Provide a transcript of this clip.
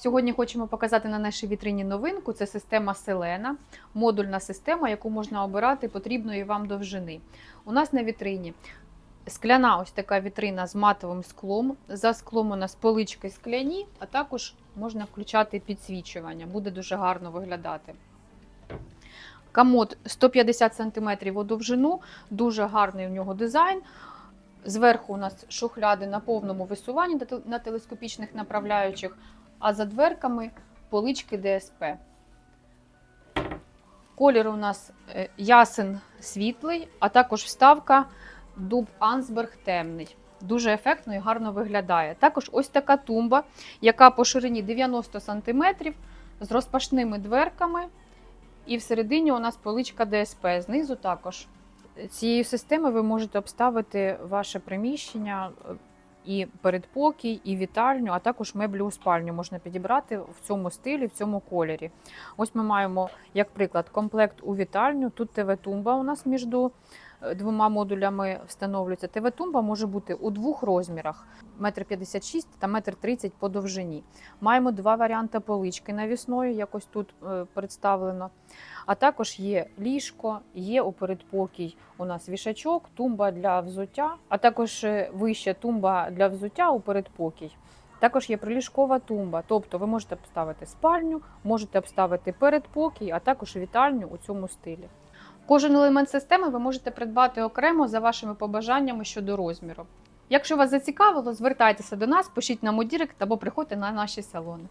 Сьогодні хочемо показати на нашій вітрині новинку. Це система Селена, модульна система, яку можна обирати потрібної вам довжини. У нас на вітрині скляна ось така вітрина з матовим склом. За склом у нас полички скляні, а також можна включати підсвічування. Буде дуже гарно виглядати. Комод 150 см у довжину, дуже гарний у нього дизайн. Зверху у нас шухляди на повному висуванні на телескопічних направляючих, а за дверками полички ДСП. Колір у нас е, ясен світлий, а також вставка дуб Ансберг темний. Дуже ефектно і гарно виглядає. Також ось така тумба, яка по ширині 90 см з розпашними дверками. І всередині у нас поличка ДСП. Знизу також. Цією системою ви можете обставити ваше приміщення е, і передпокій, і вітальню, а також меблі у спальню можна підібрати в цьому стилі, в цьому кольорі. Ось ми маємо, як приклад, комплект у вітальню. Тут ТВ-тумба у нас між двома модулями встановлюється. ТВ-тумба може бути у двох розмірах: 1,56 м та 1,30 м по довжині. Маємо два варіанти полички навісної, якось тут е, представлено. А також є ліжко, є у передпокій у нас вішачок, тумба для взуття, а також е, вища тумба для взуття у передпокій. Також є приліжкова тумба, тобто ви можете обставити спальню, можете обставити передпокій, а також вітальню у цьому стилі. Кожен елемент системи ви можете придбати окремо за вашими побажаннями щодо розміру. Якщо вас зацікавило, звертайтеся до нас, пишіть нам у Дірект або приходьте на наші салони.